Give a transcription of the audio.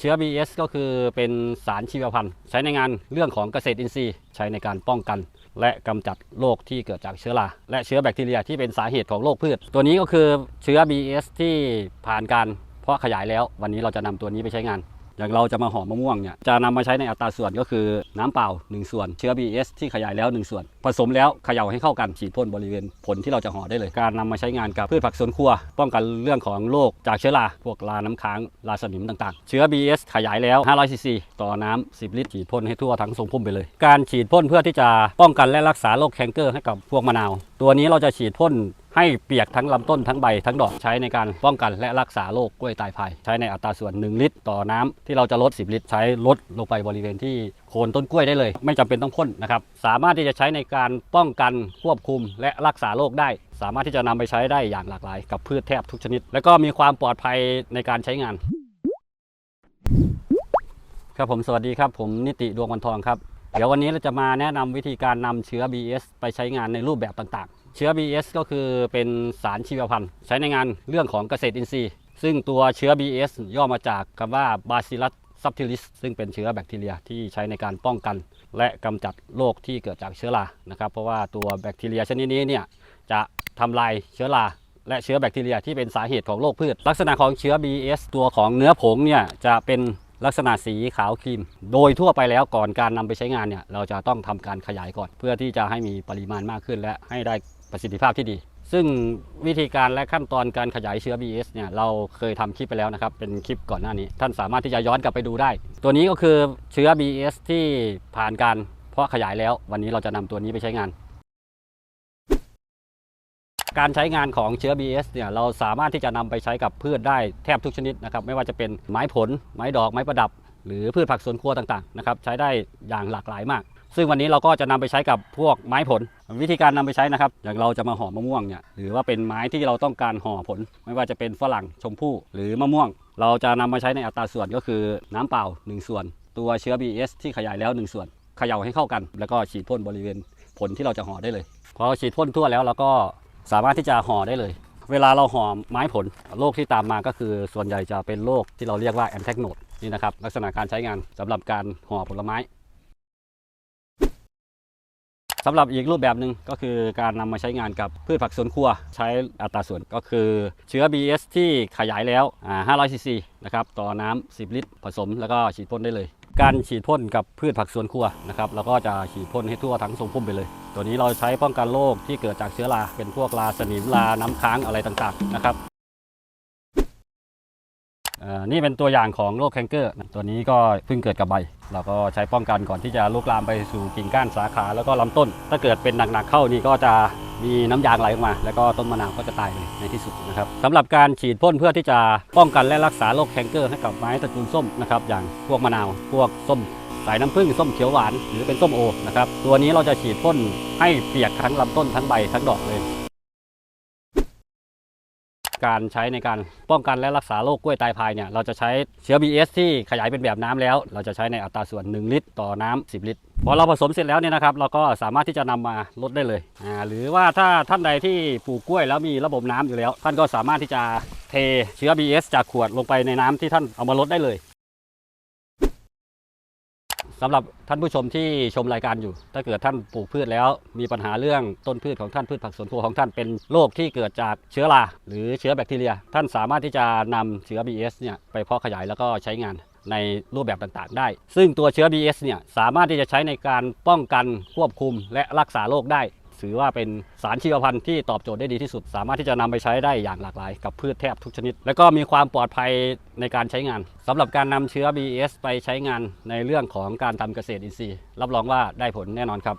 เชื้อ BS ก็คือเป็นสารชีวพันธุ์ ใช้ในงานเรื่องของเกษตรอินทรีย์ ใช้ในการป้องกัน และกำจัดโรคที่เกิดจากเชื้อราและเชื้อแบคทีเรียที่เป็นสาเหตุของโรคพืช ตัวนี้ก็คือเชื้อ BS ที่ผ่านการเพาะขยายแล้ว วันนี้เราจะนำตัวนี้ไปใช้งาน อย่างเราจะมาห่อมะม่วงเนี่ยจะนำมาใช้ในอัตราส่วนก็คือน้ำเปล่า 1 ส่วน เชื้อ BS ที่ขยายแล้ว 1 ส่วน ผสมแล้วเขย่าให้เข้ากันฉีดพ่นบริเวณผลที่เราจะห่อได้เลย การนำมาใช้งานกับพืชผักสวนครัว ป้องกันเรื่องของโรคจากเชื้อราพวกราน้ำค้างราสนิมต่างๆ เชื้อ BS ขยายแล้ว500ซีซีต่อน้ำ10 ลิตรฉีดพ่นให้ทั่วทั้งทรงพุ่มไปเลย การฉีดพ่นเพื่อที่จะป้องกันและรักษาโรคแคนเกอร์ให้กับพวกมะนาว ตัวนี้เราจะฉีดพ่น ให้เปียกทั้งลำต้นทั้งใบทั้งดอกใช้ในการป้องกันและรักษาโรคกล้วยตายพายใช้ในอัตราส่วน 1 ลิตร ต่อน้ำที่เราจะลด 10 ลิตร ใช้ลดลงไปบริเวณที่โคนต้นกล้วยได้เลย ไม่จำเป็นต้องพ่นนะครับสามารถที่จะใช้ในการป้องกันควบคุมและรักษาโรคได้ สามารถที่จะนำไปใช้ได้อย่างหลากหลายกับพืชแทบทุกชนิด และก็มีความปลอดภัยในการใช้งาน ครับผมสวัสดีครับ ผมนิติดวงวันทองครับเดี๋ยววันนี้เราจะมาแนะนำวิธีการนำเชื้อ BS ไปใช้งานในรูปแบบต่างๆ เชื้อ BS ก็คือเป็นสารชีวพันธุ์ ใช้ในงานเรื่องของเกษตรอินทรีย์ ซึ่งตัวเชื้อ BS ย่อมาจากคำว่า Bacillus subtilis ซึ่งเป็นเชื้อแบคทีเรียที่ใช้ในการป้องกัน และกำจัดโรคที่เกิดจากเชื้อรานะครับ เพราะว่าตัวแบคทีเรียชนิดนี้เนี่ยจะทำลายเชื้อราและเชื้อแบคทีเรียที่เป็นสาเหตุของโรคพืช ลักษณะของเชื้อ BS ตัวของเนื้อผงเนี่ยจะเป็นลักษณะสีขาวครีม โดยทั่วไปแล้วก่อนการนำไปใช้งานเนี่ยเราจะต้องทำการขยายก่อน เพื่อที่จะให้มีปริมาณมากขึ้นและให้ได้ ประสิทธิภาพที่ดี ซึ่งวิธีการและขั้นตอนการขยายเชื้อ BS เนี่ยเราเคยทำคลิปไปแล้วนะครับ เป็นคลิปก่อนหน้านี้ ท่านสามารถที่จะย้อนกลับไปดูได้ ตัวนี้ก็คือเชื้อ BS ที่ผ่านการเพาะขยายแล้ว วันนี้เราจะนำตัวนี้ไปใช้งาน การใช้งานของเชื้อ BS เนี่ยเราสามารถที่จะนำไปใช้กับพืชได้แทบทุกชนิดนะครับไม่ว่าจะเป็นไม้ผล ไม้ดอกไม้ประดับ หรือพืชผักสวนครัวต่างๆนะครับใช้ได้อย่างหลากหลายมาก ซึ่งวันนี้เราก็จะนำไปใช้กับพวกไม้ผล วิธีการนำไปใช้นะครับ อย่างเราจะมาห่อมะม่วงเนี่ยหรือว่าเป็นไม้ที่เราต้องการห่อผล ไม่ว่าจะเป็นฝรั่งชมพู่หรือมะม่วง เราจะนำมาใช้ในอัตราส่วนก็คือน้ำเปล่า 1 ส่วน ตัวเชื้อ BS ที่ขยายแล้ว 1 ส่วนเขย่าให้เข้ากัน แล้วก็ฉีดพ่นบริเวณผลที่เราจะห่อได้เลยพอฉีดพ่นทั่วแล้วเราก็สามารถที่จะห่อได้เลย เวลาเราห่อไม้ผลโรคที่ตามมาก็คือส่วนใหญ่จะเป็นโรคที่เราเรียกว่าแอนแทกโนดนี่นะครับลักษณะการใช้งานสำหรับการห่อผลไม้ สำหรับอีกรูปแบบหนึ่งก็คือการนำมาใช้งานกับพืชผักสวนครัว ใช้อัตราส่วนก็คือเชื้อ BS ที่ขยายแล้ว500ซีซีนะครับต่อน้ำ10 ลิตร ผสมแล้วก็ฉีดพ่นได้เลย การฉีดพ่นกับพืชผักสวนครัวนะครับแล้วก็จะฉีดพ่นให้ทั่วทั้งทรงพุ่มไปเลย ตัวนี้เราใช้ป้องกันโรคที่เกิดจากเชื้อราเป็นพวกราสนิมราน้ำค้างอะไรต่างๆนะครับ นี่เป็นตัวอย่างของโรคแคนเกอร์ ตัวนี้ก็เพิ่งเกิดกับใบ เราก็ใช้ป้องกันก่อนที่จะลุกลามไปสู่กิ่งก้านสาขาแล้วก็ลำต้น ถ้าเกิดเป็นหนักๆเข้านี่ก็จะมีน้ำยางไหลออกมา แล้วก็ต้นมะนาวก็จะตายเลยในที่สุดนะครับสำหรับการฉีดพ่นเพื่อที่จะป้องกันและรักษาโรคแคนเกอร์ให้กับไม้ตระกูลส้มนะครับอย่างพวกมะนาว พวกส้มสายน้ำผึ้งส้มเขียวหวานหรือเป็นส้มโอนะครับตัวนี้เราจะฉีดพ่นให้เปียกทั้งลำต้นทั้งใบทั้งดอกเลย การใช้ในการป้องกันและรักษาโรคกล้วยตายพายเนี่ยเราจะใช้เชื้อ BS ที่ขยายเป็นแบบน้ำแล้ว เราจะใช้ในอัตราส่วน 1 ลิตร ต่อน้ำ10 ลิตรพอเราผสมเสร็จแล้วเนี่ยนะครับเราก็สามารถที่จะนำมาลดได้เลยอ่าหรือว่าถ้าท่านใดที่ปลูกกล้วยแล้วมีระบบน้ำอยู่แล้ว ท่านก็สามารถที่จะเทเชื้อ BS จากขวดลงไปในน้ำที่ท่านเอามาลดได้เลย สำหรับท่านผู้ชมที่ชมรายการอยู่ ถ้าเกิดท่านปลูกพืชแล้ว มีปัญหาเรื่องต้นพืชของท่านพืชผักสวนครัวของท่านเป็นโรคที่เกิดจากเชื้อราหรือเชื้อแบคทีเรีย ท่านสามารถที่จะนำเชื้อ BS เนี่ยไปเพาะขยายแล้วก็ใช้งานในรูปแบบต่างๆ ได้ ซึ่งตัวเชื้อ BS เนี่ยสามารถที่จะใช้ในการป้องกันควบคุมและรักษาโรคได้ ถือว่าเป็นสารชีวพันธุ์ที่ตอบโจทย์ได้ดีที่สุด สามารถที่จะนำไปใช้ได้อย่างหลากหลาย กับพืชแทบทุกชนิด และก็มีความปลอดภัยในการใช้งานสำหรับการนำเชื้อ BS ไปใช้งานในเรื่องของการทำเกษตรอินทรีย์ รับรองว่าได้ผลแน่นอนครับ